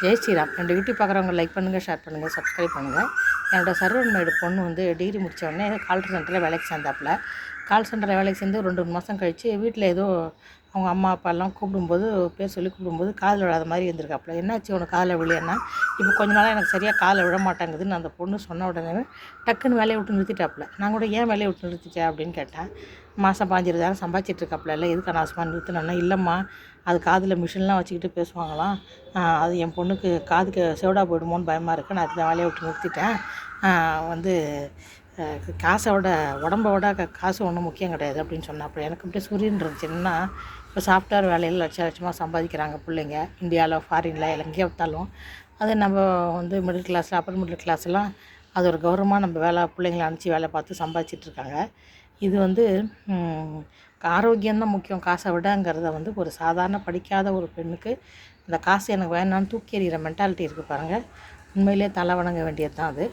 ஜெய் ஸ்ரீராம். ரெண்டு யூடியூப் பார்க்குறவங்க லைக் பண்ணுங்கள் ஷேர் பண்ணுங்கள் சப்ஸ்கிரைப் பண்ணுங்கள் என்னோட சர்வன் பொண்ணு வந்து டிகிரி முடித்த உடனே கால் சென்டரில் வேலைக்கு சேர்ந்தாப்புல. கால் சென்டரில் வேலைக்கு சேர்ந்து ரெண்டு மூணு மாதம் கழித்து வீட்டில் ஏதோ அவங்க அம்மா அப்பாலாம் கூப்பிடும்போது பேர் சொல்லி கூப்பிடும்போது காதில் விழாத மாதிரி இருந்திருக்காப்புல. என்னாச்சு உனக்கு காதில் விழியன்னா இப்போ கொஞ்ச நாளாக எனக்கு சரியாக காலை விழ மாட்டேங்குதுன்னு அந்த பொண்ணு சொன்ன உடனே டக்குன்னு வேலையை விட்டு நிறுத்திட்டாப்புல. நான் கூட ஏன் வேலையை விட்டு நிறுத்திட்டேன் அப்படின்னு கேட்டேன் மாதம் பாஞ்சிருந்தாலும் சம்பாதிச்சிட்டு இருக்காப்புல இல்லை எதுக்கு அனாவசியமாக நிறுத்தினேன்னா? இல்லைம்மா அது காதில் மிஷின்லாம் வச்சுக்கிட்டு பேசுவாங்களாம். அது என் பொண்ணுக்கு காதுக்கு செவடா போயிடுமோன்னு பயமாக இருக்குது நான் இந்த வேலையை விட்டு நிறுத்திட்டேன். வந்து காசோட உடம்போட காசு ஒன்றும் முக்கியம் கிடையாது அப்படின்னு சொன்னாப்புல. எனக்கு அப்படியே சூரியன் இருந்துச்சுன்னா இப்போ சாஃப்ட்வேர் வேலையில் லட்ச லட்சமாக சம்பாதிக்கிறாங்க பிள்ளைங்க. இந்தியாவில் ஃபாரினில் எங்கேயே விட்டாலும் அது நம்ம வந்து மிடில் கிளாஸ் அப்பர் மிடில் கிளாஸ்லாம் அது ஒரு கௌரவமாக நம்ம வேலை பிள்ளைங்களை அனுப்பிச்சி வேலை பார்த்து சம்பாதிச்சிட்ருக்காங்க. இது வந்து ஆரோக்கியம்தான் முக்கியம். காசை விடங்கிறத வந்து ஒரு சாதாரண படிக்காத ஒரு பெண்ணுக்கு இந்த காசு எனக்கு வேணான்னு தூக்கி எறிகிற மென்டாலிட்டி இருக்குது பாருங்கள் உண்மையிலே தலை வணங்க வேண்டியது தான் அது.